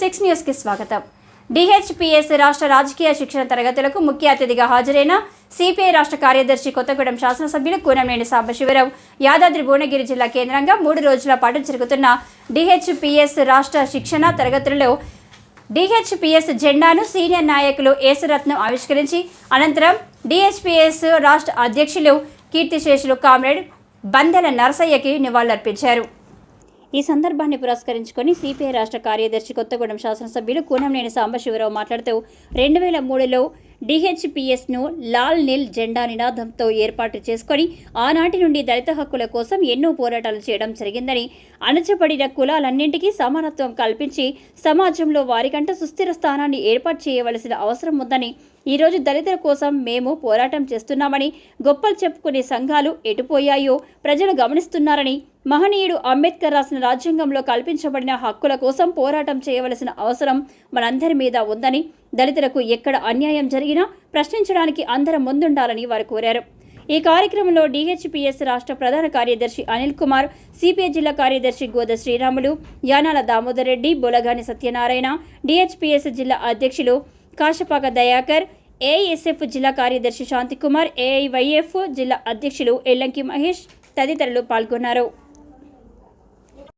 Six న్యూస్కి స్వాగతం. DHPS రాష్ట్ర రాజకీయ శిక్షణ తరగతులకు ముఖ్య అతిథిగా హాజరైన సిపిఐ రాష్ట్ర కార్యదర్శి కొత్తగూడెం శాసనసభ్యులు కూనంనేని సాంబశివరావు యాదాద్రి భువనగిరి జిల్లా కేంద్రంగా మూడు రోజుల పాటు జరుగుతున్న డిహెచ్పిఎస్ రాష్ట్ర శిక్షణ తరగతులలో డిహెచ్పిఎస్ జెండాను సీనియర్ నాయకులు ఏసురత్నం ఆవిష్కరించి అనంతరం డిహెచ్పిఎస్ రాష్ట్ర అధ్యక్షులు కీర్తిశేషులు కామ్రేడ్ బందెల నరసయ్యకి నివాళులర్పించారు. ఈ సందర్భాన్ని పురస్కరించుకొని సిపిఐ రాష్ట్ర కార్యదర్శి కొత్తగూడెం శాసనసభ్యులు కూనంనేని సాంబశివరావు మాట్లాడుతూ రెండు వేల మూడులో డిహెచ్పిఎస్ను లాల్ నిల్ జెండా నినాదంతో ఏర్పాటు చేసుకొని ఆనాటి నుండి దళిత హక్కుల కోసం ఎన్నో పోరాటాలు చేయడం జరిగిందని అణచబడిన కులాలన్నింటికీ సమానత్వం కల్పించి సమాజంలో వారికంట సుస్థిర స్థానాన్ని ఏర్పాటు చేయవలసిన అవసరం ఉందని ఈరోజు దళితుల కోసం మేము పోరాటం చేస్తున్నామని గొప్పలు చెప్పుకునే సంఘాలు ఎటుపోయాయో ప్రజలు గమనిస్తున్నారని మహనీయుడు అంబేద్కర్ రాసిన రాజ్యాంగంలో కల్పించబడిన హక్కుల కోసం పోరాటం చేయవలసిన అవసరం మనందరి మీద ఉందని దళితులకు ఎక్కడ అన్యాయం జరిగినా ప్రశ్నించడానికి అందరం ముందుండాలని వారు కోరారు. ఈ కార్యక్రమంలో డిహెచ్పిఎస్ రాష్ట్ర ప్రధాన కార్యదర్శి అనిల్ కుమార్ సిపిఐ జిల్లా కార్యదర్శి గోద శ్రీరాములు యానాల దామోదర్ రెడ్డి బొలగాని సత్యనారాయణ డిహెచ్పిఎస్ జిల్లా అధ్యక్షులు కాశపాక దయాకర్ ఏఎస్ఎఫ్ జిల్లా కార్యదర్శి శాంతికుమార్ ఏఐవైఎఫ్ జిల్లా అధ్యక్షులు ఎల్లంకి మహేష్ తదితరులు పాల్గొన్నారు.